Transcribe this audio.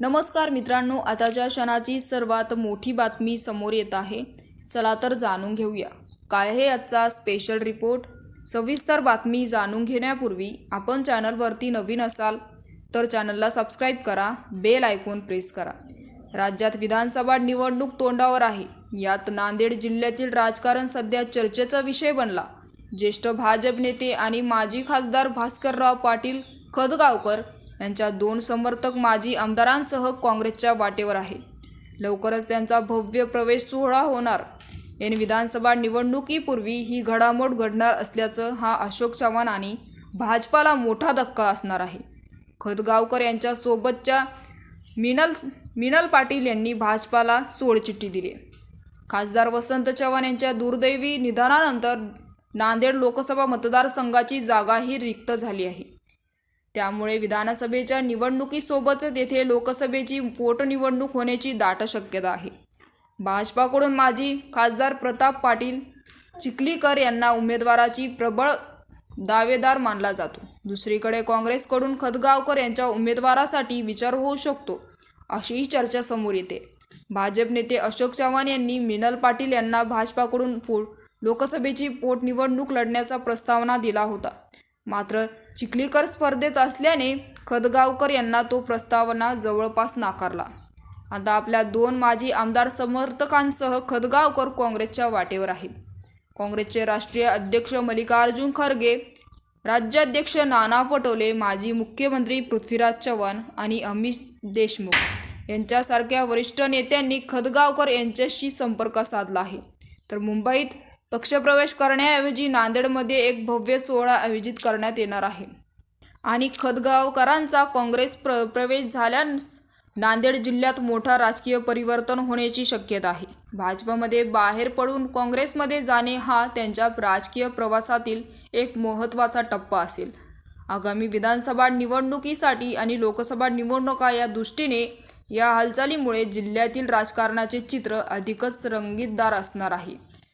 नमस्कार मित्रांनो आताच्या क्षणाची सर्वात मोठी बातमी समोर येत आहे चला तर जाणून घेऊया. काय आहे आजचा स्पेशल रिपोर्ट सविस्तर बातमी जाणून घेण्यापूर्वी आपण चॅनलवरती नवीन असाल तर चॅनलला सबस्क्राईब करा बेल आयकॉन प्रेस करा. राज्यात विधानसभा निवडणूक तोंडावर आहे. यात नांदेड जिल्ह्यातील राजकारण सध्या चर्चेचा विषय बनला. ज्येष्ठ भाजप नेते आणि माजी खासदार भास्करराव पाटील खदगावकर यांच्या दोन समर्थक माजी आमदारांसह काँग्रेसच्या वाटेवर आहे. लवकरच त्यांचा भव्य प्रवेश सोहळा होणार. एन विधानसभा निवडणुकीपूर्वी ही घडामोड घडणार असल्याचं हा अशोक चव्हाण आणि भाजपाला मोठा धक्का असणार आहे. खदगावकर यांच्यासोबतच्या मिनल मिनल पाटील यांनी भाजपाला सोडचिठ्ठी दिली. खासदार वसंत चव्हाण यांच्या दुर्दैवी निधनानंतर नांदेड लोकसभा मतदारसंघाची जागाही रिक्त झाली आहे. त्यामुळे विधानसभेच्या निवडणुकीसोबतच येथे लोकसभेची पोटनिवडणूक होण्याची दाट शक्यता आहे. भाजपाकडून माजी खासदार प्रताप पाटील चिखलीकर यांना उमेदवाराची प्रबळ दावेदार मानला जातो. दुसरीकडे काँग्रेसकडून खदगावकर यांच्या उमेदवारासाठी विचार होऊ शकतो अशीही चर्चा समोर येते. भाजप नेते अशोक चव्हाण यांनी मिनल पाटील यांना भाजपाकडून पो लोकसभेची पोटनिवडणूक लढण्याचा प्रस्तावना दिला होता. मात्र चिखलीकर स्पर्धेत असल्याने खदगावकर यांना तो प्रस्तावना जवळपास नाकारला. आता आपल्या दोन माजी आमदार समर्थकांसह खदगावकर काँग्रेसच्या वाटेवर आहेत. काँग्रेसचे राष्ट्रीय अध्यक्ष मल्लिकार्जुन खरगे राज्याध्यक्ष नाना पटोले माजी मुख्यमंत्री पृथ्वीराज चव्हाण आणि अमित देशमुख यांच्यासारख्या वरिष्ठ नेत्यांनी खदगावकर यांच्याशी संपर्क साधला आहे. तर मुंबईत पक्षप्रवेश करण्याऐवजी नांदेडमध्ये एक भव्य सोहळा आयोजित करण्यात येणार आहे. आणि खदगावकरांचा काँग्रेस प्र प्रवेश झाल्यास नांदेड जिल्ह्यात मोठा राजकीय परिवर्तन होण्याची शक्यता आहे. भाजपमध्ये बाहेर पडून काँग्रेसमध्ये जाणे हा त्यांच्या राजकीय प्रवासातील एक महत्त्वाचा टप्पा असेल. आगामी विधानसभा निवडणुकीसाठी आणि लोकसभा निवडणुका या दृष्टीने या हालचालीमुळे जिल्ह्यातील राजकारणाचे चित्र अधिकच रंगीतदार असणार आहे.